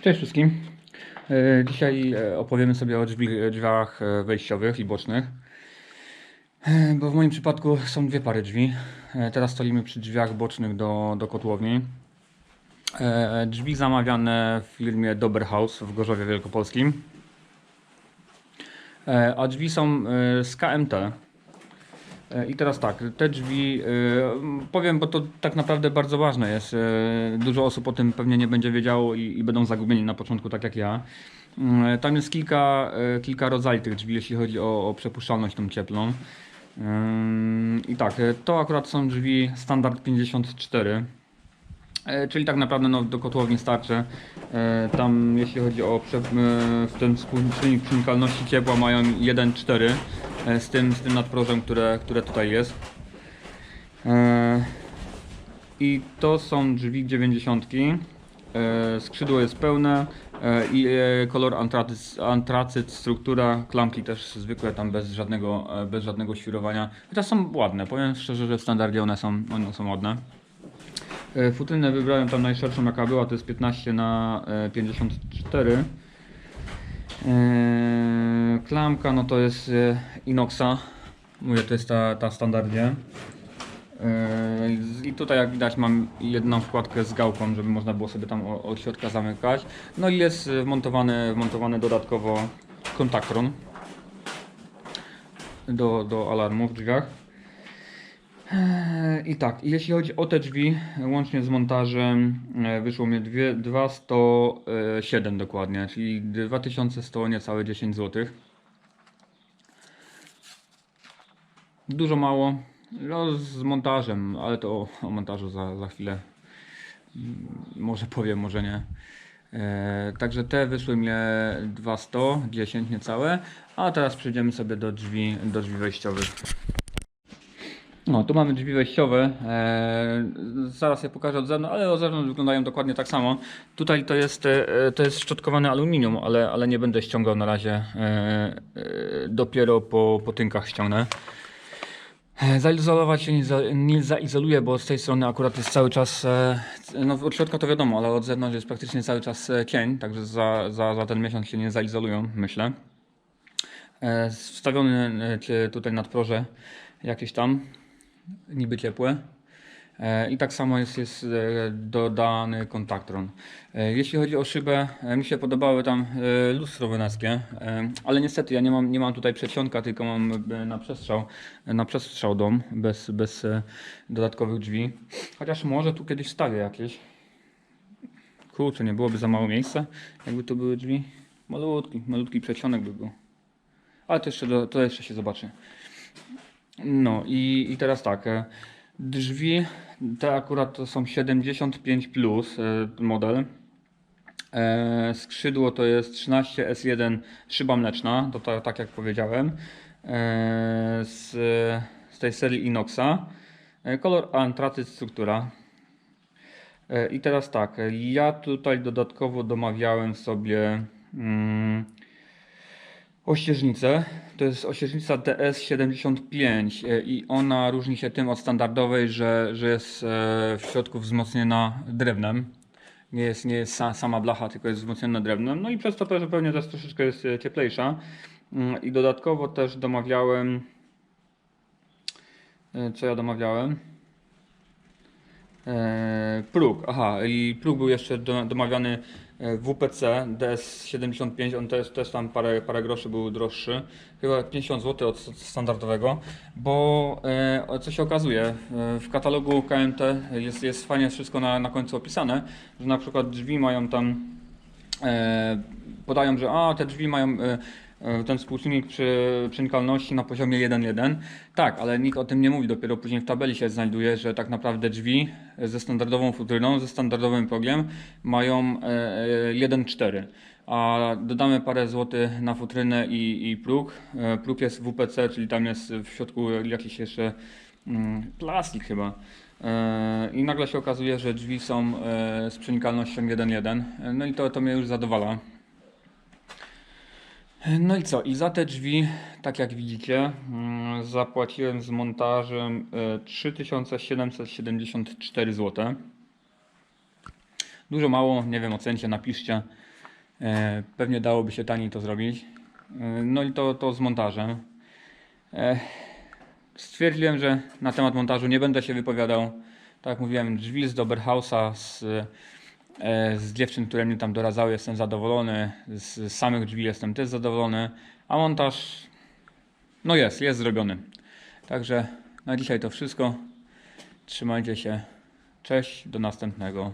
Cześć wszystkim. E, Dzisiaj e, opowiemy sobie o drzwi, drzwiach e, wejściowych i bocznych. Bo w moim przypadku są dwie pary drzwi. Teraz stoimy przy drzwiach bocznych do, do kotłowni. Drzwi zamawiane w firmie Doberhaus w Gorzowie Wielkopolskim. A drzwi są z KMT. E, I teraz tak, te drzwi, e, powiem, bo to tak naprawdę bardzo ważne jest. e, Dużo osób o tym pewnie nie będzie wiedziało i, i będą zagubieni na początku, tak jak ja. Mm, Tam jest kilka, kilka rodzajów tych drzwi, jeśli chodzi o, o przepuszczalność tą cieplną. Ym, I tak, to akurat są drzwi standard 54. E, Czyli tak naprawdę no, do kotłowni starczy. Tam jeśli chodzi o w ten współczynnik przenikalności ciepła mają 1,4 e, z tym, z tym nadprożem, które, które tutaj jest. E, I to są drzwi 90. E, Skrzydło jest pełne e, i e, kolor antracyt, antracyt, struktura, klamki też zwykłe tam bez żadnego, e, bez żadnego świrowania. Chociaż są ładne, powiem szczerze, że w standardzie one są, one są ładne. E, Futrynę wybrałem tam najszerszą jaka była, to jest 15 na e, 54. E, Klamka no to jest e, inoxa. Mówię, to jest ta, ta standardzie. E, I tutaj jak widać mam jedną wkładkę z gałką, żeby można było sobie tam od środka zamykać. No i jest wmontowany, wmontowany dodatkowo kontaktron do, do alarmu w drzwiach. Eee, I tak, jeśli chodzi o te drzwi, łącznie z montażem e, wyszło mi dwie- 2107 dokładnie, czyli 2100 niecałe 10 zł. Dużo mało, no, z montażem, ale to o, montażu za, za chwilę mm, może powiem, może nie. E, także te wyszły mnie 200, 10 niecałe, a teraz przejdziemy sobie do drzwi, do drzwi wejściowych. No, tu mamy drzwi wejściowe. E, zaraz je pokażę od zewnątrz, ale od zewnątrz wyglądają dokładnie tak samo. Tutaj to jest, e, to jest szczotkowane aluminium, ale, ale nie będę ściągał na razie. E, e, dopiero po, po tynkach ściągnę. E, Zaizolować się nie, nie zaizoluje, bo z tej strony akurat jest cały czas, e, no od środka to wiadomo, ale od zewnątrz jest praktycznie cały czas e, cień, także za, za, za ten miesiąc się nie zaizolują, myślę. Wstawiony tutaj nadproże jakieś tam, niby ciepłe. E, I tak samo jest, jest e, dodany kontaktron. E, Jeśli chodzi o szybę, mi się podobały tam lustro weneckie, ale niestety ja nie mam, nie mam tutaj przedsionka, tylko mam na przestrzał, na przestrzał dom, bez, bez dodatkowych drzwi. Chociaż może tu kiedyś wstawię jakieś. Kurczę, nie byłoby za mało miejsca, jakby tu były drzwi. Malutki, malutki przedsionek by był. Ale to jeszcze, to jeszcze się zobaczy. No i, i teraz tak. e, Drzwi te akurat to są 75 plus e, model. E, Skrzydło to jest 13 S1 szyba mleczna, to ta, tak jak powiedziałem. Z, z tej serii Inoxa. Kolor antracyt struktura. I teraz tak, ja tutaj dodatkowo domawiałem sobie mm, ościeżnicę. To jest ościeżnica DS75 e, i ona różni się tym od standardowej, że, że jest e, w środku wzmocniona drewnem. Nie jest, nie jest sa, sama blacha, tylko jest wzmocniona drewnem. No i przez to też pewnie też troszeczkę jest e, cieplejsza. Mm, I dodatkowo też domawiałem. Co ja domawiałem? Próg, aha, i próg był jeszcze do, domawiany WPC DS75, on też, też tam parę, parę groszy był droższy, chyba 50 zł od standardowego, bo e, co się okazuje, e, w katalogu KMT jest, jest fajnie wszystko na, na końcu opisane, że na przykład drzwi mają tam, e, podają, że a, te drzwi mają e, e, ten współczynnik przy przenikalności na poziomie 1,1. Tak, ale nikt o tym nie mówi, dopiero później w tabeli się znajduje, że tak naprawdę drzwi ze standardową futryną, ze standardowym progiem mają e, e, 1,4. A dodamy parę złotych na futrynę i, i próg. E, Próg jest WPC, czyli tam jest w środku jakiś jeszcze mm, plastik chyba. E, I nagle się okazuje, że drzwi są e, z przenikalnością 1,1. E, No i to, to mnie już zadowala. No i co? I za te drzwi, tak jak widzicie, mm, zapłaciłem z montażem e, 3774 zł. Dużo mało, nie wiem, ocencie, napiszcie. E, pewnie dałoby się taniej to zrobić. E, no i to, to z montażem. E, stwierdziłem, że na temat montażu nie będę się wypowiadał. Tak jak mówiłem, drzwi z Doberhausa, z, e, z dziewczyn, które mnie tam doradzały, jestem zadowolony. Z, z samych drzwi jestem też zadowolony. A montaż, no jest, jest zrobiony. Także na dzisiaj to wszystko. Trzymajcie się. Cześć, do następnego.